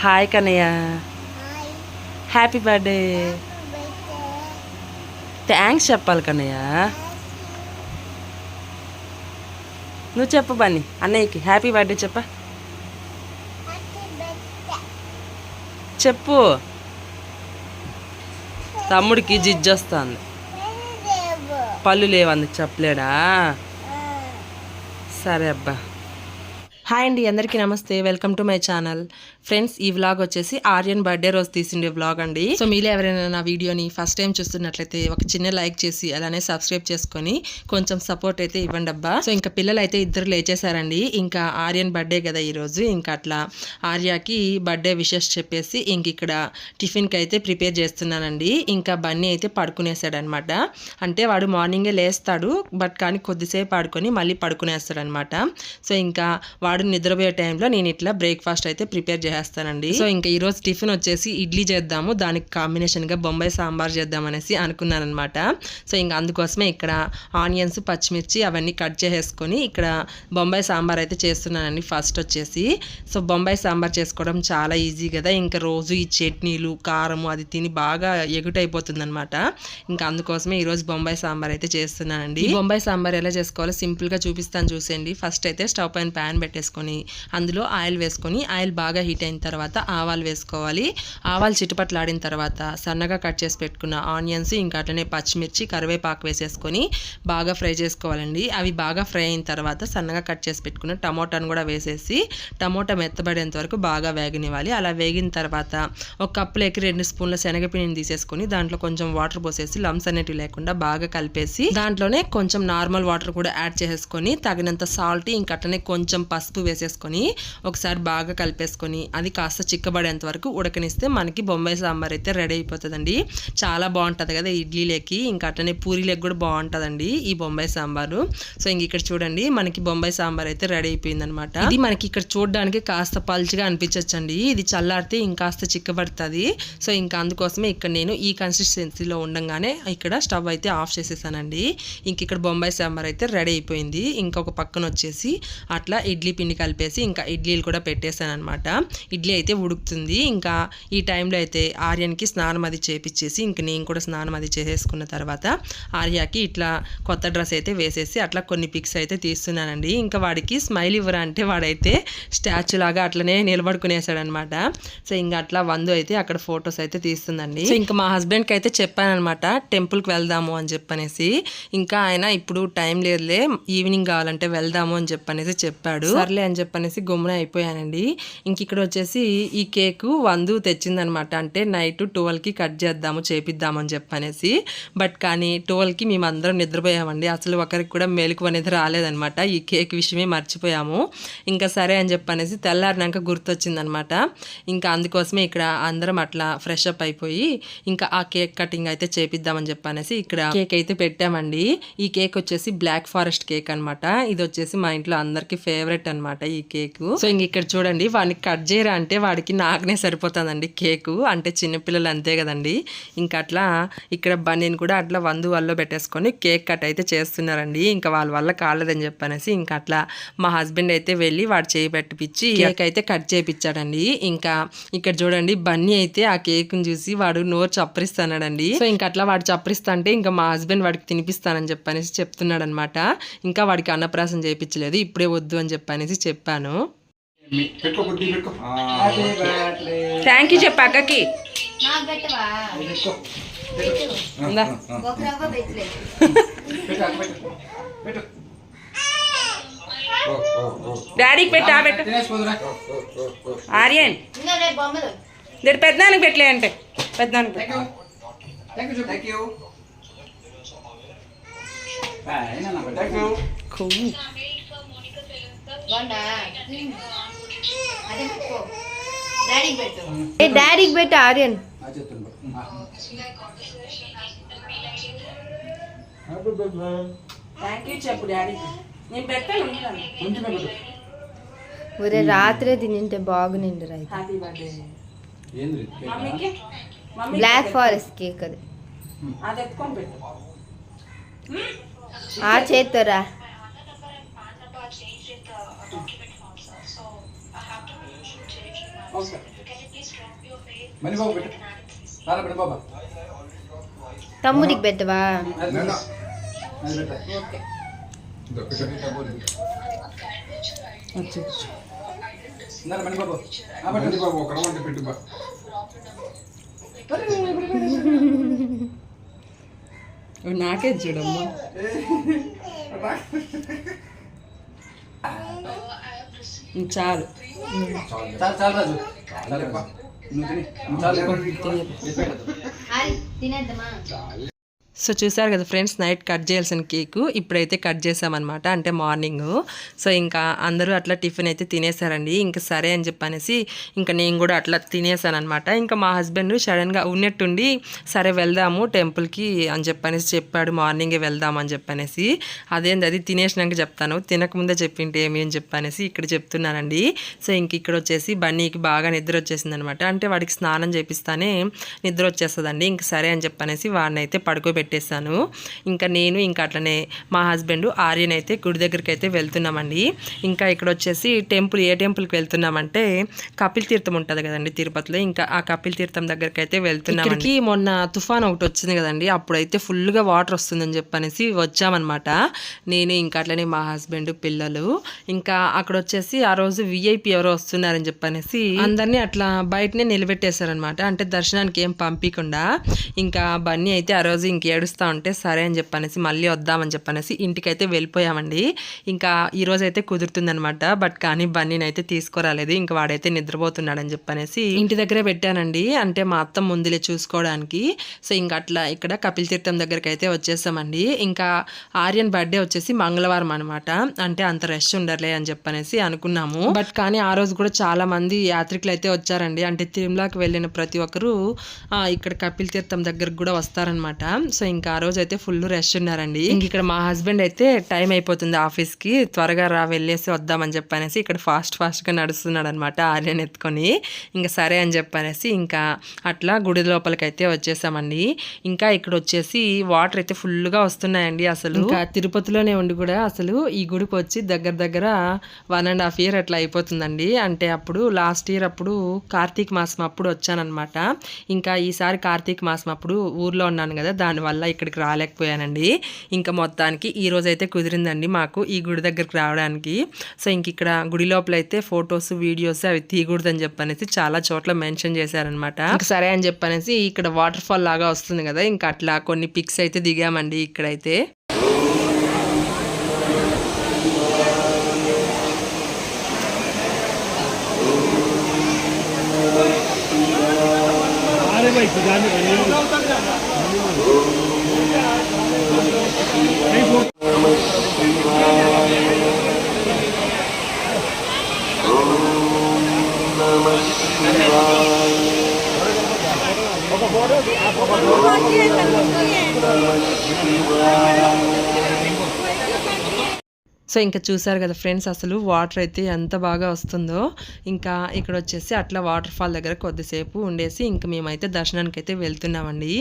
Hi Kannayya happy birthday thanks చెప్పాలి కన్నయ్య నువ్వు చెప్పు బన్నీ. అన్నయ్యకి. హ్యాపీ బర్త్డే చెప్ప. చెప్పు. తమ్ముడికి జిజ్జొస్తుంది పళ్ళు లేవంది చెప్పలేడా? సరే అబ్బా. హాయ్ అండి అందరికీ నమస్తే. Welcome to my channel friends ఈ వ్లాగ్ వచ్చేసి ఆర్యన్ బర్త్డే రోజు తీసిండే వ్లాగ్ అండి. సో మీలో ఎవరైనా నా వీడియోని ఫస్ట్ టైం చూస్తున్నట్లయితే ఒక చిన్న లైక్ చేసి అలానే సబ్స్క్రైబ్ చేసుకొని కొంచెం సపోర్ట్ అయితే ఇవ్వండి అబ్బా. సో ఇంకా పిల్లలు అయితే ఇద్దరు లేచేశారండి. ఇంకా ఆర్యన్ బర్త్డే కదా ఈరోజు ఇంకా అట్లా ఆర్యాకి బర్త్డే విషెస్ చెప్పేసి ఇంక ఇక్కడ టిఫిన్కి అయితే ప్రిపేర్ చేస్తున్నానండి. ఇంకా బన్నీ అయితే పడుకునేసాడనమాట అంటే వాడు మార్నింగే లేస్తాడు బట్ కానీ కొద్దిసేపు ఆడుకొని మళ్ళీ పడుకునేస్తాడనమాట సో ఇంకా వాడు నిద్రపోయే టైంలో నేను ఇట్లా బ్రేక్ఫాస్ట్ అయితే ప్రిపేర్ చేస్తానండి. సో ఇంకా ఈరోజు టిఫిన్ వచ్చేసి ఇడ్లీ చేద్దాము. దానికి కాంబినేషన్గా బొంబాయి సాంబార్ చేద్దాం అనేసి అనుకున్నాను అనమాట సో ఇంకా అందుకోసమే ఇక్కడ ఆనియన్స్ పచ్చిమిర్చి అవన్నీ కట్ చేసేసుకొని ఇక్కడ బొంబాయి సాంబార్ అయితే చేస్తున్నానండి ఫస్ట్ వచ్చేసి. సో బొంబాయి సాంబార్ చేసుకోవడం చాలా ఈజీ కదా. ఇంకా రోజు ఈ చట్నీలు కారము అది తిని బాగా ఎగుటైపోతుంది అనమాట ఇంకా అందుకోసమే ఈరోజు బొంబాయి సాంబార్ అయితే చేస్తున్నానండి. ఈ బొంబాయి సాంబార్ ఎలా చేసుకోవాలో సింపుల్గా చూపిస్తాను చూసేయండి. ఫస్ట్ అయితే స్టవ్ పైన ప్యాన్ పెట్టేసుకొని అందులో ఆయిల్ వేసుకొని ఆయిల్ బాగా హీట్ అయిన తర్వాత ఆవాలు వేసుకోవాలి. ఆవాలు చిటుపట్లాడిన తర్వాత సన్నగా కట్ చేసి పెట్టుకున్న ఆనియన్స్ ఇంకా అట్లనే పచ్చిమిర్చి కరివేపాకు వేసేసుకొని బాగా ఫ్రై చేసుకోవాలండి. అవి బాగా ఫ్రై అయిన తర్వాత సన్నగా కట్ చేసి పెట్టుకున్న టమోటాను కూడా వేసేసి టమోటా మెత్తబడేంత వరకు బాగా వేగనివ్వాలి. అలా వేగిన తర్వాత ఒక కప్పులోకి రెండు స్పూన్ల శనగపిండిని తీసేసుకొని దాంట్లో కొంచెం వాటర్ పోసేసి లమ్స్ అనేటివి లేకుండా బాగా కలిపేసి దాంట్లోనే కొంచెం నార్మల్ వాటర్ కూడా యాడ్ చేసేసుకొని తగినంత సాల్ట్ ఇంకా అట్లనే కొంచెం పసుపు వేసేసుకొని ఒకసారి బాగా కలిపేసుకొని అది కాస్త చిక్కబడేంత వరకు ఉడకనిస్తే మనకి బొంబాయి సాంబార్ అయితే రెడీ అయిపోతుందండి. చాలా బాగుంటుంది కదా ఇడ్లీలోకి ఇంకా అట్లనే పూరీలోకి కూడా బాగుంటుందండి ఈ బొంబాయి సాంబారు. సో ఇంక ఇక్కడ చూడండి మనకి బొంబాయి సాంబార్ అయితే రెడీ అయిపోయింది అనమాట ఇది మనకి ఇక్కడ చూడడానికి కాస్త పల్చగా అనిపించచ్చండి. ఇది చల్లారితే ఇంకాస్త చిక్కబడుతుంది. సో ఇంకా అందుకోసమే ఇక్కడ నేను ఈ కన్సిస్టెన్సీలో ఉండంగానే ఇక్కడ స్టవ్ అయితే ఆఫ్ చేసేసానండి. ఇంక ఇక్కడ బొంబాయి సాంబార్ అయితే రెడీ అయిపోయింది. ఇంకొక పక్కన వచ్చేసి అట్లా ఇడ్లీ పిండి కలిపేసి ఇంకా ఇడ్లీలు కూడా పెట్టేశాను అనమాట ఇడ్లీ అయితే ఉడుకుతుంది. ఇంకా ఈ టైంలో అయితే ఆర్యన్కి స్నానం అది చేపించేసి ఇంక నేను కూడా స్నానం అది చేసేసుకున్న తర్వాత ఆర్యాకి ఇట్లా కొత్త డ్రెస్ అయితే వేసేసి అట్లా కొన్ని పిక్స్ అయితే తీస్తున్నానండి. ఇంకా వాడికి స్మైల్ ఇవ్వరా అంటే వాడైతే స్టాచ్యూ లాగా అట్లనే నిలబడుకునేసాడు అనమాట సో ఇంకా అట్లా వందు అయితే అక్కడ ఫొటోస్ అయితే తీస్తుందండి. సో ఇంకా మా హస్బెండ్కి అయితే చెప్పాను అనమాట టెంపుల్కి వెళ్దాము అని చెప్పనేసి. ఇంకా ఆయన ఇప్పుడు టైం లేదులే ఈవినింగ్ కావాలంటే వెళ్దాము అని చెప్పనేసి చెప్పాడు. సర్లే అని చెప్పనేసి గమ్మున అయిపోయానండి. ఇంక ఇక్కడ వచ్చేసి ఈ కేక్ వందు తెచ్చిందనమాట. అంటే నైట్ ట్వెల్వ్కి కట్ చేద్దాము చేపిద్దామని చెప్పి చెప్పనేసి. బట్ కానీ ట్వెల్వ్కి మేము అందరం నిద్రపోయామండి. అసలు ఒకరికి కూడా మెలకు అనేది రాలేదనమాట. ఈ కేక్ విషయమే మర్చిపోయాము. ఇంకా సరే అని చెప్పనేసి తెల్లారినాక గుర్తొచ్చిందనమాట. ఇంకా అందుకోసమే ఇక్కడ అందరం అట్లా ఫ్రెష్ అప్ అయిపోయి ఇంకా ఆ కేక్ కటింగ్ అయితే చేపిద్దామని చెప్పనేసి ఇక్కడ కేక్ అయితే పెట్టామండి. ఈ కేక్ వచ్చేసి బ్లాక్ ఫారెస్ట్ కేక్ అన్నమాట ఇది వచ్చేసి మా ఇంట్లో అందరికి ఫేవరెట్ అన్నమాట ఈ కేక్. సో ఇంక ఇక్కడ చూడండి వానికి కట్ చేయరా అంటే వాడికి నాకునే సరిపోతుందండి కేకు. అంటే చిన్నపిల్లలు అంతే కదండి. ఇంకా అట్లా ఇక్కడ బన్నీని కూడా అట్లా వందు వల్ల పెట్టేసుకొని కేక్ కట్ అయితే చేస్తున్నారండి. ఇంకా వాళ్ళ వల్ల కాలేదని చెప్పనేసి ఇంకా అట్లా మా హస్బెండ్ అయితే వెళ్ళి వాడు చేయి పెట్టిపిచ్చి కేక్. అయితే కట్ చేయించాడండి ఇంకా ఇక్కడ చూడండి బన్నీ అయితే ఆ కేక్ చూసి వాడు నోరు చప్పరిస్తాడండి సో ఇంకా అట్లా వాడు చప్పరిస్తా అంటే ఇంకా మా హస్బెండ్ వాడికి తినిపిస్తానని చెప్పనేసి చెప్తున్నాడు అనమాట ఇంకా వాడికి అన్నప్రాసం చేయించలేదు ఇప్పుడే వద్దు అని చెప్పనేసి చెప్పాను. థ్యాంక్ యూ చెప్పు అక్కకి. డాడీకి పెట్టా. పెట్టు. ఆర్యన్. ఇంకా రేపు బొమ్మలు. దీని పెద్దనానికి పెట్టలే అంటే. పెద్దనానికి పెట్టు. ఏ డాడీకి పెట్టు ఆర్యన్. ఒరే రాత్రే తినింటే బాగునిండు మమ్మీ బ్లాక్ ఫారెస్ట్ కేక్ అది. ఆ చేత్తోరా. ఓకే మణి బాబు పెట్టు చాలా పెట్టు బాబా తమ్ముడికి పెట్టవా అది పెట్టు. అది పెట్టు. ఇందాక మణి బాబు ఆ పెట్టు. బాబు ఒక రవ్వ అంటే పెట్టు బా నాకే చూడమ్మా చాలు. చాలు చాలు రాజు. చాలు చాలు. సో చూసారు కదా ఫ్రెండ్స్ నైట్ కట్ చేయాల్సిన కేకు ఇప్పుడైతే కట్ చేసామన్నమాట అంటే మార్నింగ్. సో ఇంకా అందరూ అట్లా టిఫిన్ అయితే తినేసారండి ఇంకా సరే అని చెప్పనేసి ఇంకా నేను కూడా అట్లా తినేసాను అనమాట ఇంకా మా హస్బెండ్ సడన్గా ఉన్నట్టుండి సరే వెళ్దాము టెంపుల్కి అని చెప్పనేసి చెప్పాడు మార్నింగే వెళ్దాం అని చెప్పనేసి. అదేంది అది తినేసినాక చెప్తాను తినకముందే చెప్పింటే ఏమి అని చెప్పనేసి ఇక్కడ చెప్తున్నానండి. సో ఇంక ఇక్కడ వచ్చేసి బన్నీకి బాగా నిద్ర వచ్చేసింది అనమాట అంటే వాడికి స్నానం చేపిస్తానే నిద్ర వచ్చేస్తుందండి ఇంక సరే అని చెప్పనేసి వాడిని అయితే పెట్టేశాను. ఇంకా నేను ఇంకా అట్లనే మా హస్బెండ్ ఆర్యన్ అయితే గుడి దగ్గరికి అయితే వెళ్తున్నామండి. ఇంకా ఇక్కడ వచ్చేసి టెంపుల్ ఏ టెంపుల్కి వెళ్తున్నామంటే కపిల్ తీర్థం ఉంటుంది కదండి తిరుపతిలో. ఇంకా ఆ కపిల్ తీర్థం దగ్గరికి అయితే వెళ్తున్నాం ఇక్కడికి మొన్న తుఫాన్ ఒకటి వచ్చింది కదండి. అప్పుడైతే ఫుల్గా వాటర్ వస్తుందని చెప్పనేసి వచ్చామన్నమాట. నేను ఇంకా అట్లనే మా హస్బెండ్ పిల్లలు. ఇంకా అక్కడ వచ్చేసి ఆ రోజు విఐపి ఎవరో వస్తున్నారని చెప్పనేసి అందరినీ అట్లా బయటనే నిలబెట్టేశారనమాట అంటే దర్శనానికి ఏం పంపించకుండా ఇంకా బన్నీ అయితే ఆ రోజు ఇంక ఏడుస్తూ ఉంటే సరే అని చెప్పనేసి మళ్ళీ వద్దామని చెప్పనేసి ఇంటికైతే వెళ్ళిపోయామండి. ఇంకా ఈరోజైతే అయితే కుదురుతుందనమాట బట్ కానీ బన్నీని అయితే తీసుకురాలేదు. ఇంకా వాడైతే నిద్రపోతున్నాడని చెప్పనేసి ఇంటి దగ్గరే పెట్టానండి. అంటే మా అత్త ముందులే చూసుకోవడానికి. సో ఇంకా అట్లా ఇక్కడ కపిల్ తీర్థం దగ్గరికి అయితే వచ్చేసామండి. ఇంకా ఆర్యన్ బర్త్డే వచ్చేసి మంగళవారం అనమాట అంటే అంత రష్ ఉండర్లే అని చెప్పనేసి అనుకున్నాము. బట్ కానీ ఆ రోజు కూడా చాలా మంది యాత్రికులు అయితే వచ్చారండి. అంటే తిరుమలకి వెళ్ళిన ప్రతి ఒక్కరు ఇక్కడ కపిల్ తీర్థం దగ్గరకు కూడా వస్తారనమాట సో ఇంకా ఆ రోజు అయితే ఫుల్ రష్ ఉన్నారండి. ఇంక ఇక్కడ మా హస్బెండ్ అయితే టైం అయిపోతుంది ఆఫీస్కి త్వరగా రా వెళ్ళేసి వద్దామని చెప్పనేసి ఇక్కడ ఫాస్ట్ ఫాస్ట్గా నడుస్తున్నాడు అనమాట ఆర్యన్ ఎత్తుకొని. ఇంకా సరే అని చెప్పనేసి ఇంకా అట్లా గుడి లోపలికి అయితే వచ్చేసామండి. ఇంకా ఇక్కడ వచ్చేసి వాటర్ అయితే full గా వస్తున్నాయండి అసలు. ఇంకా తిరుపతిలోనే ఉండి కూడా అసలు ఈ గుడికి వచ్చి దగ్గర దగ్గర వన్ అండ్ హాఫ్ ఇయర్ అట్లా అయిపోతుందండి. అంటే అప్పుడు లాస్ట్ ఇయర్ అప్పుడు కార్తీక మాసం అప్పుడు వచ్చానన్నమాట ఇంకా ఈసారి కార్తీక మాసం అప్పుడు ఊర్లో ఉన్నాను కదా దానివల్ల ఇక్కడికి రాలేకపోయానండి. ఇంకా మొత్తానికి ఈ రోజు అయితే కుదిరిందండి మాకు ఈ గుడి దగ్గరికి రావడానికి. సో ఇంక ఇక్కడ గుడి లోపల అయితే ఫొటోస్ వీడియోస్ అవి తీయకూడదని చెప్పనేసి చాలా చోట్ల మెన్షన్ చేశారనమాట సరే అని చెప్పనేసి ఇక్కడ వాటర్ ఫాల్ లాగా వస్తుంది కదా ఇంకా అట్లా కొన్ని పిక్స్ అయితే దిగామండి ఇక్కడైతే. Thank you. సో ఇంకా చూసారు కదా ఫ్రెండ్స్ అసలు వాటర్ అయితే ఎంత బాగా వస్తుందో. ఇంకా ఇక్కడ వచ్చేసి అట్లా వాటర్ ఫాల్ దగ్గర కొద్దిసేపు ఉండేసి ఇంకా మేమైతే దర్శనానికి అయితే వెళ్తున్నామండి.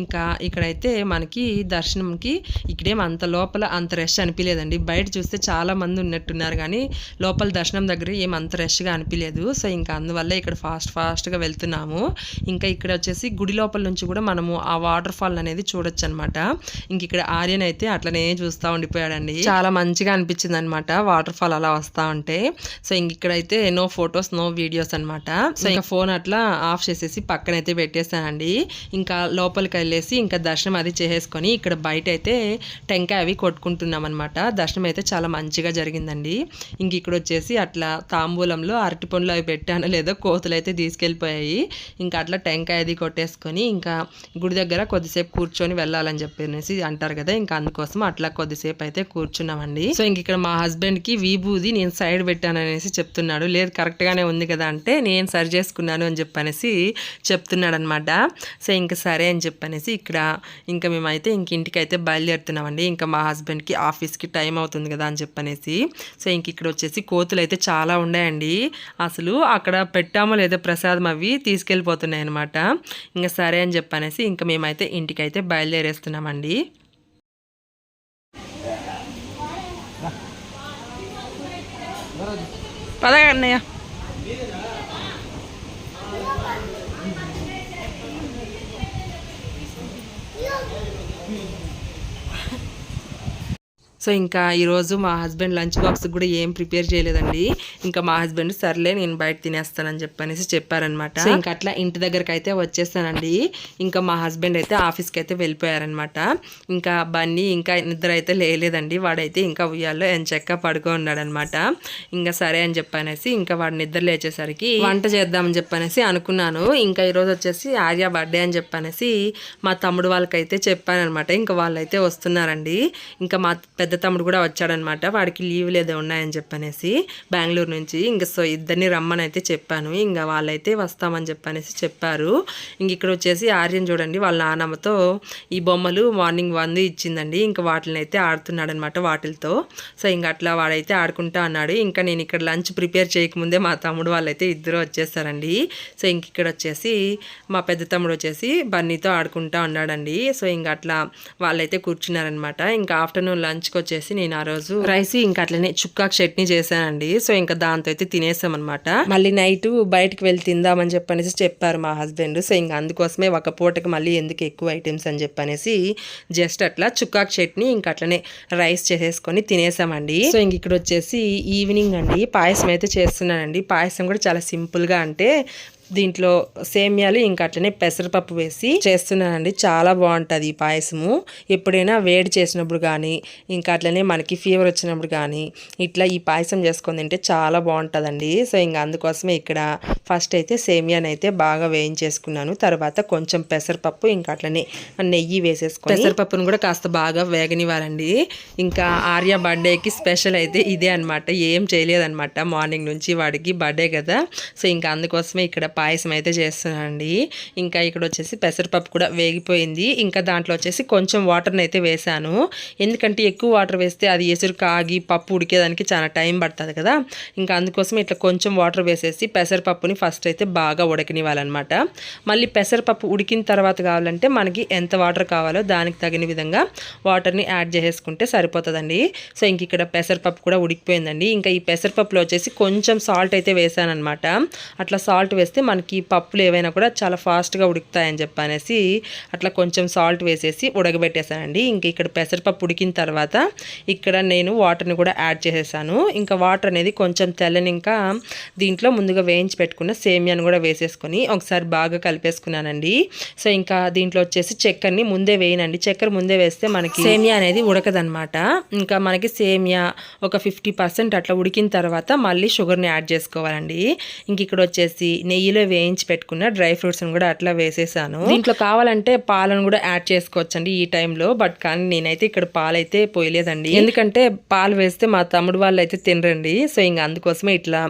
ఇంకా ఇక్కడైతే మనకి దర్శనంకి ఇక్కడేం అంత లోపల అంత రష్ అనిపించలేదండి బయట చూస్తే చాలా మంది ఉన్నట్టున్నారు కానీ లోపల దర్శనం దగ్గర ఏం అంత రష్గా అనిపించలేదు సో ఇంకా అందువల్ల ఇక్కడ ఫాస్ట్ ఫాస్ట్గా వెళ్తున్నాము. ఇంకా ఇక్కడ వచ్చేసి గుడి లోపల నుంచి కూడా మనము ఆ వాటర్ ఫాల్ అనేది చూడొచ్చు అనమాట ఇంక ఇక్కడ ఆర్యన్ అయితే అట్లనే చూస్తూ ఉండిపోయాడండి. చాలా మంచిగా అనిపించింది అనమాట వాటర్ ఫాల్ అలా వస్తూ ఉంటే. సో ఇంక ఇక్కడైతే నో ఫొటోస్ నో వీడియోస్ అనమాట సో ఇంకా ఫోన్ అట్లా ఆఫ్ చేసేసి పక్కనైతే పెట్టేశానండి. ఇంకా లోపలికి వెళ్ళేసి ఇంకా దర్శనం అది చేసేసుకొని ఇక్కడ బయట అయితే టెంకాయ అవి కొట్టుకుంటున్నాం అనమాట దర్శనం అయితే చాలా మంచిగా జరిగిందండి. ఇంక ఇక్కడ వచ్చేసి అట్లా తాంబూలంలో అరటి పండ్లు అవి పెట్టాను లేదో కోతులు అయితే తీసుకెళ్ళిపోయాయి. ఇంకా అట్లా టెంకాయ అది కొట్టేసుకొని ఇంకా గుడి దగ్గర కొద్దిసేపు కూర్చొని వెళ్ళాలని చెప్పేసి అంటారు కదా ఇంకా అందుకోసం అట్లా కొద్దిసేపు అయితే కూర్చున్నామండి. సో ఇంక ఇక్కడ మా హస్బెండ్కి విభూది నేను సైడ్ పెట్టాను అనేసి చెప్తున్నాడు. లేదు కరెక్ట్గానే ఉంది కదా అంటే నేను సరి చేసుకున్నాను అని చెప్పనేసి చెప్తున్నాడు అనమాట సో ఇంకా సరే అని చెప్పనేసి ఇక్కడ ఇంకా మేమైతే ఇంక ఇంటికి అయితే బయలుదేరుతున్నామండి. ఇంకా మా హస్బెండ్కి ఆఫీస్కి టైం అవుతుంది కదా అని చెప్పనేసి. సో ఇంక ఇక్కడ వచ్చేసి కోతులు అయితే చాలా ఉన్నాయండి. అసలు అక్కడ పెట్టామో లేదో ప్రసాదం అవి తీసుకెళ్ళిపోతున్నాయి అనమాట ఇంకా సరే అని చెప్పనేసి ఇంకా మేమైతే ఇంటికైతే బయలుదేరేస్తున్నామండి. పదగా సో ఇంకా ఈరోజు మా హస్బెండ్ లంచ్ బాక్స్ కూడా ఏం ప్రిపేర్ చేయలేదండి. ఇంకా మా హస్బెండ్ సర్లే నేను బయట తినేస్తానని చెప్పనేసి చెప్పారనమాట సో ఇంకా అట్లా ఇంటి దగ్గరకు అయితే వచ్చేస్తానండి ఇంకా మా హస్బెండ్ అయితే ఆఫీస్కి అయితే వెళ్ళిపోయారనమాట ఇంకా బన్నీ ఇంకా నిద్ర అయితే లేలేదండి వాడైతే ఇంకా ఉయ్యాల్లో ఎంచక్క పడుకో ఉన్నాడనమాట ఇంకా సరే అని చెప్పనేసి ఇంకా వాడు నిద్ర లేచేసరికి వంట చేద్దామని చెప్పనేసి అనుకున్నాను. ఇంకా ఈరోజు వచ్చేసి ఆర్య బర్త్డే అని చెప్పనేసి మా తమ్ముడు వాళ్ళకైతే చెప్పానమాట ఇంకా వాళ్ళైతే వస్తున్నారండి. ఇంకా మా పెద్ద తమ్ముడు కూడా వచ్చాడనమాట. వాడికి లీవ్ లేదో ఉన్నాయని చెప్పనేసి బెంగళూరు నుంచి. ఇంకా సో ఇద్దరిని రమ్మని అయితే చెప్పాను. ఇంకా వాళ్ళైతే వస్తామని చెప్పనేసి చెప్పారు. ఇంక ఇక్కడ వచ్చేసి ఆర్యన్ చూడండి వాళ్ళ నానమ్మతో ఈ బొమ్మలు మార్నింగ్ వంద ఇచ్చిందండి. ఇంకా వాటిని అయితే ఆడుతున్నాడు అనమాట సో ఇంకా అట్లా వాడైతే ఆడుకుంటా అన్నాడు. ఇంకా నేను ఇక్కడ లంచ్ ప్రిపేర్ చేయకముందే మా తమ్ముడు వాళ్ళైతే ఇద్దరు వచ్చేసారండి. సో ఇంక ఇక్కడ వచ్చేసి మా పెద్ద తమ్ముడు వచ్చేసి బన్నీతో ఆడుకుంటా ఉన్నాడండి సో ఇంక అట్లా వాళ్ళైతే కూర్చున్నారనమాట. ఇంకా ఆఫ్టర్నూన్ లంచ్కి వచ్చేసి నేను ఆ రోజు రైస్ ఇంకా అట్లనే చుక్కాకు చట్నీ చేశానండి. సో ఇంకా దాంతో అయితే తినేసాం అనమాట మళ్ళీ నైట్ బయటకు వెళ్ళి తిందామని చెప్పనేసి చెప్పారు మా హస్బెండ్. సో ఇంకా అందుకోసమే ఒక పూటకి మళ్ళీ ఎందుకు ఎక్కువ ఐటమ్స్ అని చెప్పనేసి జస్ట్ అట్లా చుక్కాకు చట్నీ ఇంకా అట్లనే రైస్ చేసేసుకొని తినేసామండి. సో ఇంక ఇక్కడ వచ్చేసి ఈవినింగ్ అండి. పాయసం అయితే చేస్తున్నానండి. పాయసం కూడా చాలా సింపుల్గా అంటే దీంట్లో సేమ్యాలు ఇంకా అట్లనే పెసరపప్పు వేసి చేస్తున్నానండి. చాలా బాగుంటుంది ఈ పాయసము. ఎప్పుడైనా వేడి చేసినప్పుడు కానీ ఇంకా అట్లనే మనకి ఫీవర్ వచ్చినప్పుడు కానీ ఇట్లా ఈ పాయసం చేసుకొని తింటే చాలా బాగుంటుందండి. సో ఇంకా అందుకోసమే ఇక్కడ ఫస్ట్ అయితే సేమియాని అయితే బాగా వేయించేసుకున్నాను. తర్వాత కొంచెం పెసరపప్పు ఇంకా అట్లనే నెయ్యి వేసేసుకొని పెసరపప్పును కూడా కాస్త బాగా వేగనివ్వాలండి. ఇంకా ఆర్య బర్త్డేకి స్పెషల్ అయితే ఇదే అనమాట ఏం చేయలేదన్నమాట. మార్నింగ్ నుంచి వాడికి బర్త్డే కదా. సో ఇంకా అందుకోసమే ఇక్కడ పాయసం అయితే చేస్తున్నానండి ఇంకా ఇక్కడ వచ్చేసి పెసరపప్పు కూడా వేగిపోయింది. ఇంకా దాంట్లో వచ్చేసి కొంచెం వాటర్ని అయితే వేసాను. ఎందుకంటే ఎక్కువ వాటర్ వేస్తే అది ఎసురు కాగి పప్పు ఉడికేదానికి చాలా టైం పడుతుంది కదా. ఇంకా అందుకోసం ఇట్లా కొంచెం వాటర్ వేసేసి పెసరపప్పుని ఫస్ట్ అయితే బాగా ఉడకనివ్వాలన్నమాట. మళ్ళీ పెసరపప్పు ఉడికిన తర్వాత కావాలంటే మనకి ఎంత వాటర్ కావాలో దానికి తగిన విధంగా వాటర్ని యాడ్ చేసేసుకుంటే సరిపోతుందండి. సో ఇంక ఇక్కడ పెసరపప్పు కూడా ఉడికిపోయిందండి. ఇంకా ఈ పెసరపప్పులో వచ్చేసి కొంచెం సాల్ట్ అయితే వేసానమాట అట్లా సాల్ట్ వేస్తే మనకి పప్పులు ఏవైనా కూడా చాలా ఫాస్ట్గా ఉడుకుతాయని చెప్పనేసి అట్లా కొంచెం సాల్ట్ వేసేసి ఉడకబెట్టేసానండి ఇంకా ఇక్కడ పెసరపప్పు ఉడికిన తర్వాత ఇక్కడ నేను వాటర్ని కూడా యాడ్ చేసేసాను. ఇంకా వాటర్ అనేది కొంచెం తెల్లని ఇంకా దీంట్లో ముందుగా వేయించి పెట్టుకున్న సేమియాను కూడా వేసేసుకొని ఒకసారి బాగా కలిపేసుకున్నానండి. సో ఇంకా దీంట్లో వచ్చేసి చక్కెరని ముందే వేయనండి. చక్కెర ముందే వేస్తే మనకి సేమియా అనేది ఉడకదనమాట ఇంకా మనకి సేమియా ఒక ఫిఫ్టీ పర్సెంట్ అట్లా ఉడికిన తర్వాత మళ్ళీ షుగర్ని యాడ్ చేసుకోవాలండి. ఇంక ఇక్కడ వచ్చేసి నెయ్యిలో వేయించి పెట్టుకున్న డ్రై ఫ్రూట్స్ని కూడా అట్లా వేసేసాను. దీంట్లో కావాలంటే పాలను కూడా యాడ్ చేసుకోవచ్చండి ఈ టైంలో బట్ కానీ నేనైతే ఇక్కడ పాలు అయితే పోయలేదండి. ఎందుకంటే పాలు వేస్తే మా తమ్ముడు వాళ్ళు అయితే తినరండి సో ఇంక అందుకోసమే ఇట్లా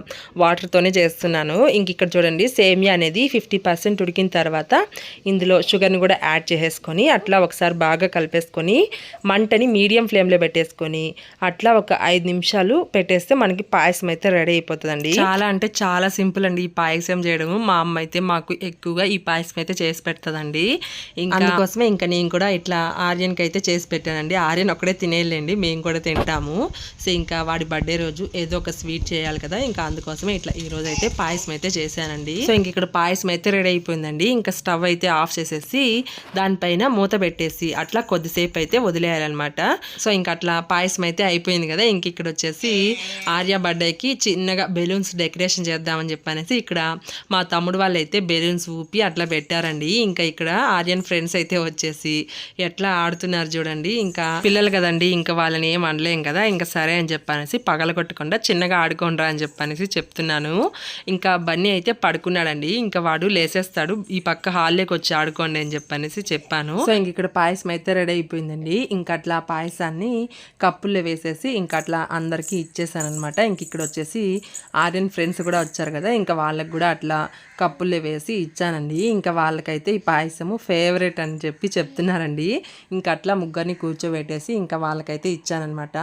వాటర్తోనే చేస్తున్నాను. ఇంక ఇక్కడ చూడండి సేమియా అనేది ఫిఫ్టీ పర్సెంట్ ఉడికిన తర్వాత ఇందులో షుగర్ని కూడా యాడ్ చేసేసుకొని అట్లా ఒకసారి బాగా కలిపేసుకొని మంటని మీడియం ఫ్లేమ్లో పెట్టేసుకొని అట్లా ఒక ఐదు నిమిషాలు పెట్టేస్తే మనకి పాయసం అయితే రెడీ అయిపోతుందండి. చాలా అంటే చాలా సింపుల్ అండి ఈ పాయసం చేయడం మా అమ్మ అయితే మాకు ఎక్కువగా ఈ పాయసం అయితే చేసి పెడుతుందండి. ఇంకా అందుకోసమే ఇంకా నేను కూడా ఇట్లా ఆర్యన్కి అయితే చేసి పెట్టానండి. ఆర్యన్ ఒక్కడే తినేయాలండి మేము కూడా తింటాము. సో ఇంకా వాడి బర్త్డే రోజు ఏదో ఒక స్వీట్ చేయాలి కదా ఇంకా అందుకోసమే ఇట్లా ఈ రోజు అయితే పాయసం అయితే చేశానండి. సో ఇంక ఇక్కడ పాయసం అయితే రెడీ అయిపోయిందండి. ఇంకా స్టవ్ అయితే ఆఫ్ చేసేసి దానిపైన మూత పెట్టేసి అట్లా కొద్దిసేపు అయితే వదిలేయాలన్నమాట. సో ఇంకా అట్లా పాయసం అయితే అయిపోయింది కదా ఇంక ఇక్కడ వచ్చేసి ఆర్య బర్త్డేకి చిన్నగా బెలూన్స్ డెకరేషన్ చేద్దామని చెప్పనేసి ఇక్కడ మా తమ్ముడు వాళ్ళు అయితే బెలూన్స్ ఊపి అట్లా పెట్టారండి. ఇంకా ఇక్కడ ఆర్యన్ ఫ్రెండ్స్ అయితే వచ్చేసి ఎట్లా ఆడుతున్నారు చూడండి. ఇంకా పిల్లలు కదండి ఇంకా వాళ్ళని ఏం అనలేం కదా ఇంకా సరే అని చెప్పనేసి పగలగొట్టకుండా చిన్నగా ఆడుకోండిరా అని చెప్పనేసి చెప్తున్నాను. ఇంకా బన్నీ అయితే పడుకున్నాడండి. ఇంకా వాడు లేసేస్తాడు. ఈ పక్క హాల్లోకి వచ్చి ఆడుకోండి అని చెప్పనేసి చెప్పాను. సో ఇంక ఇక్కడ పాయసం అయితే రెడీ అయిపోయిందండి. ఇంకా అట్లా పాయసాన్ని కప్పుల్లో వేసేసి ఇంకా అట్లా అందరికీ ఇచ్చేసాను అనమాట ఇంక ఇక్కడ వచ్చేసి ఆర్యన్ ఫ్రెండ్స్ కూడా వచ్చారు కదా ఇంకా వాళ్ళకి కూడా అట్లా కప్పుల్లో వేసి ఇచ్చానండి. ఇంకా వాళ్ళకైతే ఈ పాయసము ఫేవరెట్ అని చెప్పి చెప్తున్నారండి. ఇంకా అట్లా ముగ్గురిని కూర్చోబెట్టేసి ఇంకా వాళ్ళకైతే ఇచ్చానమాట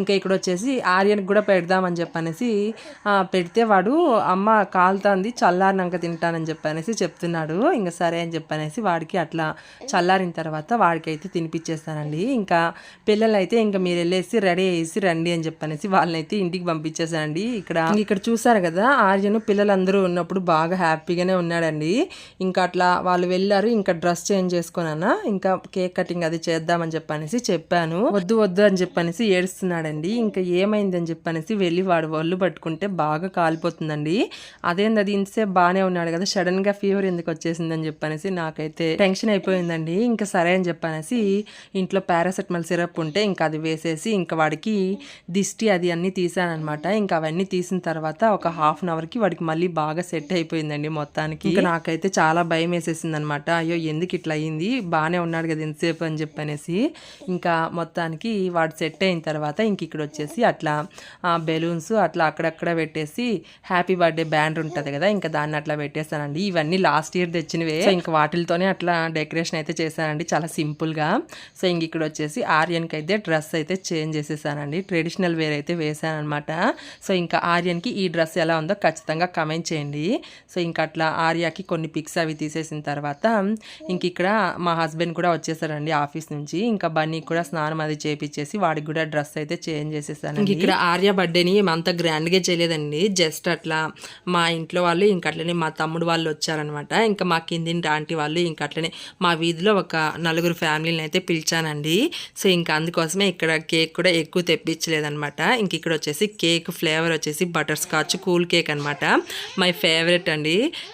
ఇంకా ఇక్కడ వచ్చేసి ఆర్యన్కి కూడా పెడదామని చెప్పనేసి పెడితే వాడు అమ్మ కాలుతుంది చల్లారినాక తింటానని చెప్పనేసి చెప్తున్నాడు. ఇంకా సరే అని చెప్పనేసి వాడికి అట్లా చల్లారిన తర్వాత వాడికైతే తినిపించేస్తానండి ఇంకా పిల్లలైతే ఇంకా మీరు వెళ్ళేసి రెడీ వేసి రండి అని చెప్పనేసి వాళ్ళనైతే ఇంటికి పంపించేసానండి ఇక్కడ ఇక్కడ చూసారు కదా ఆర్యను పిల్లలందరూ ఉన్నప్పుడు బాగా హ్యాపీగానే ఉన్నాడండి. ఇంకా అట్లా వాళ్ళు వెళ్ళారు ఇంకా డ్రెస్ చేంజ్ చేసుకున్నానా ఇంకా కేక్ కటింగ్ అది చేద్దామని చెప్పనేసి చెప్పాను. వద్దు వద్దు అని చెప్పనేసి ఏడుస్తున్నాడండి. ఇంకా ఏమైంది అని చెప్పనేసి వెళ్ళి వాడు ఒళ్ళు పట్టుకుంటే బాగా కాలిపోతుందండి. అదేంది అది ఇంతసేపు బాగానే ఉన్నాడు కదా సడన్గా ఫీవర్ ఎందుకు వచ్చేసిందని చెప్పనేసి నాకైతే టెన్షన్ అయిపోయిందండి. ఇంకా సరే అని చెప్పనేసి ఇంట్లో పారాసెటమాల్ సిరప్ ఉంటే ఇంకా అది వేసేసి ఇంకా వాడికి దిష్టి అది అన్ని తీసానమాట ఇంకా అవన్నీ తీసిన తర్వాత ఒక హాఫ్ అన్ అవర్కి వాడికి మళ్ళీ బాగా సెట్ అయిపోయింది. అయిపోయిందండి మొత్తానికి. ఇంకా నాకైతే చాలా భయం వేసేసింది అనమాట అయ్యో ఎందుకు ఇట్లా అయ్యింది బాగానే ఉన్నాడు కదా ఎంతసేపు అని చెప్పనేసి. ఇంకా మొత్తానికి వాడు సెట్ అయిన తర్వాత ఇంక ఇక్కడ వచ్చేసి అట్లా బెలూన్స్ అట్లా అక్కడక్కడ పెట్టేసి హ్యాపీ బర్త్డే బ్యాండ్ ఉంటుంది కదా ఇంకా దాన్ని అట్లా పెట్టేశానండి ఇవన్నీ లాస్ట్ ఇయర్ తెచ్చినవే. ఇంకా వాటితోనే అట్లా డెకరేషన్ అయితే చేశానండి చాలా సింపుల్గా. సో ఇంక ఇక్కడ వచ్చేసి ఆర్యన్కి అయితే డ్రెస్ అయితే చేంజ్ చేసేసానండి. ట్రెడిషనల్ వేర్ అయితే వేసాను అనమాట సో ఇంకా ఆర్యన్కి ఈ డ్రెస్ ఎలా ఉందో ఖచ్చితంగా కమెంట్ చేయండి. సో ఇంకా అట్లా ఆర్యాకి కొన్ని పిక్స్ అవి తీసేసిన తర్వాత ఇంక ఇక్కడ మా హస్బెండ్ కూడా వచ్చేసారండి ఆఫీస్ నుంచి. ఇంకా బన్నీకి కూడా స్నానం అది చేపించేసి వాడికి కూడా డ్రెస్ అయితే చేంజ్ చేసేసాను ఇక్కడ ఆర్య బర్త్డేని అంత గ్రాండ్గా చేయలేదండి. జస్ట్ అట్లా మా ఇంట్లో వాళ్ళు ఇంక అట్లనే మా తమ్ముడు వాళ్ళు వచ్చారనమాట. ఇంకా మా కిందింటి ఆంటీ వాళ్ళు ఇంకా అట్లనే మా వీధిలో ఒక నలుగురు ఫ్యామిలీని అయితే పిలిచానండి. సో ఇంకా అందుకోసమే ఇక్కడ కేక్ కూడా ఎక్కువ తెప్పించలేదన్నమాట ఇంక ఇక్కడ వచ్చేసి కేక్ ఫ్లేవర్ వచ్చేసి బటర్ స్కాచ్ కూల్ కేక్ అనమాట. మై ఫేవరెట్ అండి.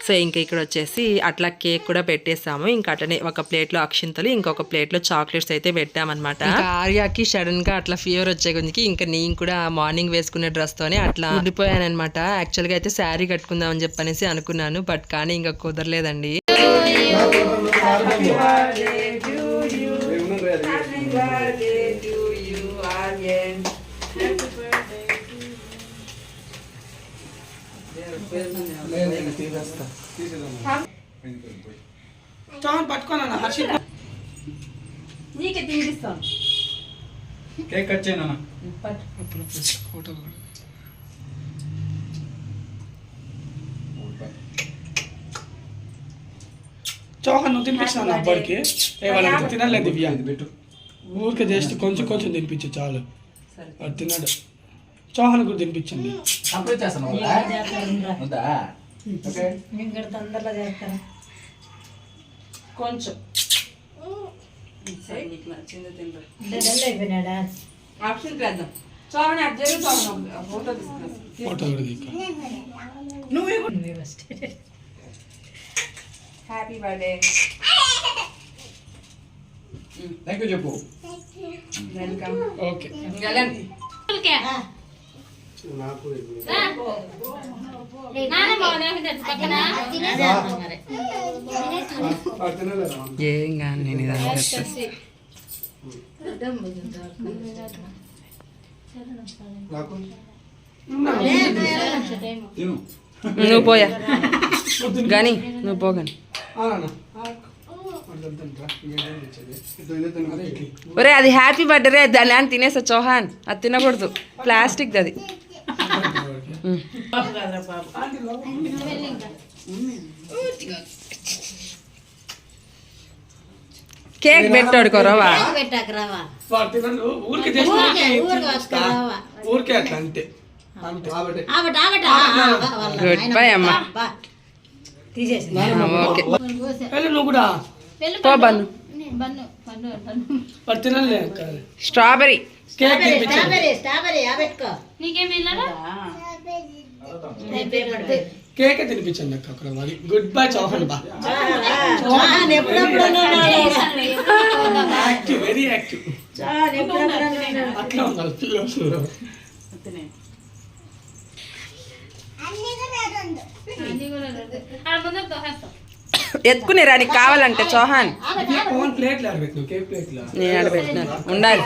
సో ఇంకా ఇక్కడ వచ్చేసి అట్లా కేక్ కూడా పెట్టేసాము. ఇంకా అట్లనే ఒక ప్లేట్లో అక్షింతలు ఇంకొక ప్లేట్లో చాక్లెట్స్ అయితే పెట్టామన్నమాట. ఆర్యాకి సడన్గా అట్లా ఫీవర్ వచ్చే కొద్దికి ఇంకా నేను కూడా మార్నింగ్ వేసుకునే డ్రెస్ తోనే అట్లా ఉండిపోయాను అనమాట యాక్చువల్గా అయితే శారీ కట్టుకుందామని చెప్పనేసి అనుకున్నాను బట్ కానీ ఇంకా కుదరలేదండి. నీకే తినిపిస్తాను కేక్ కట్ చేయనా చౌక నువ్వు తినిపించాను అప్పటికి ఏ వాళ్ళంతా తినలేదు దివ్య ఇది పెట్టు ఊరికే జస్ట్ కొంచెం కొంచెం తినిపించు చాలు అది తిన్నాడు చౌహాన్ కూడా తినిపించండి. కంప్లీట్ చేస్తాను వద్దా ఓకే. కొంచెం. ఆప్షన్ చేద్దాం. చావని అటు జరిగి ఫోటో తీసుకున్నాం ఫోటో దిక్కు హ్యాపీ బర్త్డే థ్యాంక్ యూ చెప్పు వెల్కమ్ ఓకే వెళ్ళండి ఏం కానీ నేను నువ్వు పోయా. కానీ నువ్వు పోగాని ఒరే అది హ్యాపీ బర్త్డే దాని అని తినేసా చౌహాన్? అది తినకూడదు. ప్లాస్టిక్ అది. కేక్ పెట్టాడు కొరవా వాడు తినడు ఊరికే అట్లా అంతే. గుడ్ బై అమ్మ. ఓకే. నువ్వు కూడా. స్ట్రాబెరీ కేక్ తినిపించండి కేకే తినిపించండి అక్క అక్కడ మరి. Good bye. చౌహాన్ బా ఎప్పుడప్పుడు యాక్టివ్ వెరీ యాక్టివ్ అట్లా ఉండాలి పిల్లలు ఎత్తుకుని రా నీకు కావాలంటే చౌహాన్. ఆడబెట్టిన నేను ఉండాలి.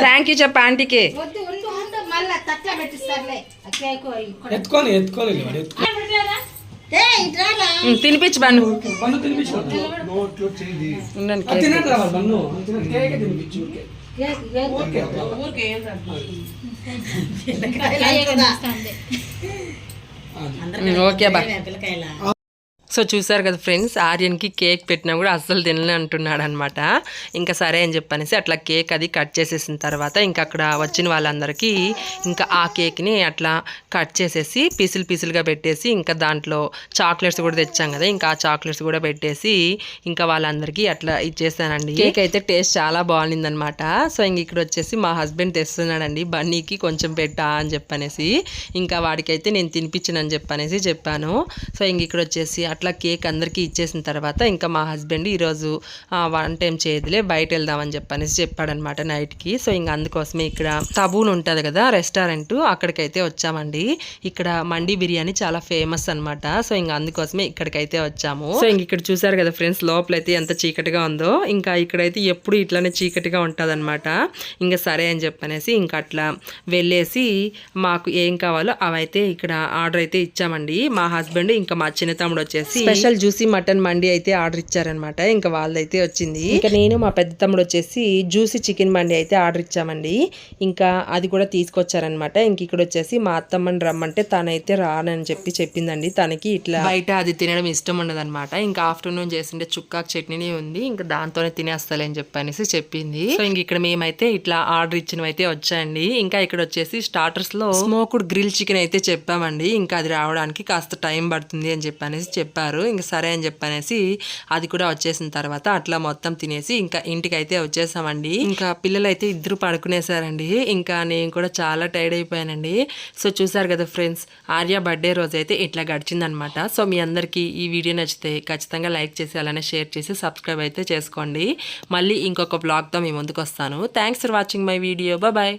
థ్యాంక్ యూ చెప్ప ఆంటీకి. తినిపించు బన్ను. ఉండండి ఓకే బా. సో చూసారు కదా ఫ్రెండ్స్ ఆర్యన్కి కేక్ పెట్టినా కూడా అస్సలు తినలే అంటున్నాడు అనమాట ఇంకా సరే అని చెప్పనేసి అట్లా కేక్ అది కట్ చేసేసిన తర్వాత ఇంకా అక్కడ వచ్చిన వాళ్ళందరికీ ఇంకా ఆ కేక్ని అట్లా కట్ చేసేసి పీసులు పీసులుగా పెట్టేసి ఇంకా దాంట్లో చాక్లెట్స్ కూడా తెచ్చాం కదా ఇంకా ఆ చాక్లెట్స్ కూడా పెట్టేసి ఇంకా వాళ్ళందరికీ అట్లా ఇచ్చేసానండి. కేక్ అయితే టేస్ట్ చాలా బాగుండిందనమాట సో ఇంక ఇక్కడ వచ్చేసి మా హస్బెండ్ తెస్తున్నాడండి బన్నీకి కొంచెం పెట్టా అని చెప్పనేసి. ఇంకా వాడికైతే నేను తినిపించనని చెప్పనేసి చెప్పాను. సో ఇంక ఇక్కడ వచ్చేసి అట్లా కేక్ అందరికీ ఇచ్చేసిన తర్వాత ఇంకా మా హస్బెండ్ ఈరోజు వన్ వంట ఏం చేయదులే బయట వెళ్దామని చెప్పనేసి చెప్పాడనమాట నైట్కి. సో ఇంక అందుకోసమే ఇక్కడ తబూన్ ఉంటుంది కదా రెస్టారెంట్ అక్కడికైతే వచ్చామండి. ఇక్కడ మండి బిర్యానీ చాలా ఫేమస్ అన్నమాట. సో ఇంకా అందుకోసమే ఇక్కడికైతే వచ్చాము. సో ఇంక ఇక్కడ చూసారు కదా ఫ్రెండ్స్ లోపలైతే ఎంత చీకటిగా ఉందో. ఇంకా ఇక్కడైతే ఎప్పుడు ఇట్లానే చీకటిగా ఉంటుంది ఇంకా సరే అని చెప్పనేసి ఇంకా అట్లా వెళ్ళేసి మాకు ఏం కావాలో అవైతే ఇక్కడ ఆర్డర్ అయితే ఇచ్చామండి. మా హస్బెండ్ ఇంకా మా చిన్న తమ్ముడు వచ్చేసి స్పెషల్ జ్యూసీ మటన్ మండి అయితే ఆర్డర్ ఇచ్చారనమాట ఇంకా వాళ్ళదైతే వచ్చింది. ఇంకా నేను మా పెద్ద తమ్ముడు వచ్చేసి జ్యూసీ చికెన్ మండి అయితే ఆర్డర్ ఇచ్చామండి. ఇంకా అది కూడా తీసుకొచ్చారనమాట ఇంక ఇక్కడ వచ్చేసి మా అత్తమ్మని రమ్మంటే తనైతే రానని చెప్పి చెప్పిందండి. తనకి ఇట్లా బయట అది తినడం ఇష్టం ఉండదన్నమాట. ఇంకా ఆఫ్టర్నూన్ చేసిండే చుక్కాకు చట్నీ ఉంది. ఇంకా దాంతోనే తినేస్తాలే అని చెప్పనేసి చెప్పింది. సో ఇంక ఇక్కడ మేమైతే ఇట్లా ఆర్డర్ ఇచ్చినవి అయితే వచ్చాయండి. ఇంకా ఇక్కడ వచ్చేసి స్టార్టర్స్లో స్మోక్డ్ గ్రిల్ చికెన్ అయితే చెప్పామండి. ఇంకా అది రావడానికి కాస్త టైం పడుతుంది అని చెప్పనేసి చెప్పారు చెప్పారు. ఇంకా సరే అని చెప్పనేసి అది కూడా వచ్చేసిన తర్వాత అట్లా మొత్తం తినేసి ఇంకా ఇంటికి అయితే వచ్చేసామండి. ఇంకా పిల్లలు అయితే ఇద్దరు పడుకునేసారండి. ఇంకా నేను కూడా చాలా టైర్డ్ అయిపోయానండి. సో చూసారు కదా ఫ్రెండ్స్ ఆర్య బర్త్డే రోజు అయితే ఇట్లా గడిచిందనమాట సో మీ అందరికీ ఈ వీడియో నచ్చితే ఖచ్చితంగా లైక్ చేసి అలానే షేర్ చేసి సబ్స్క్రైబ్ అయితే చేసుకోండి. మళ్ళీ ఇంకొక బ్లాగ్తో మీ ముందుకు వస్తాను thanks for watching my video. Bye.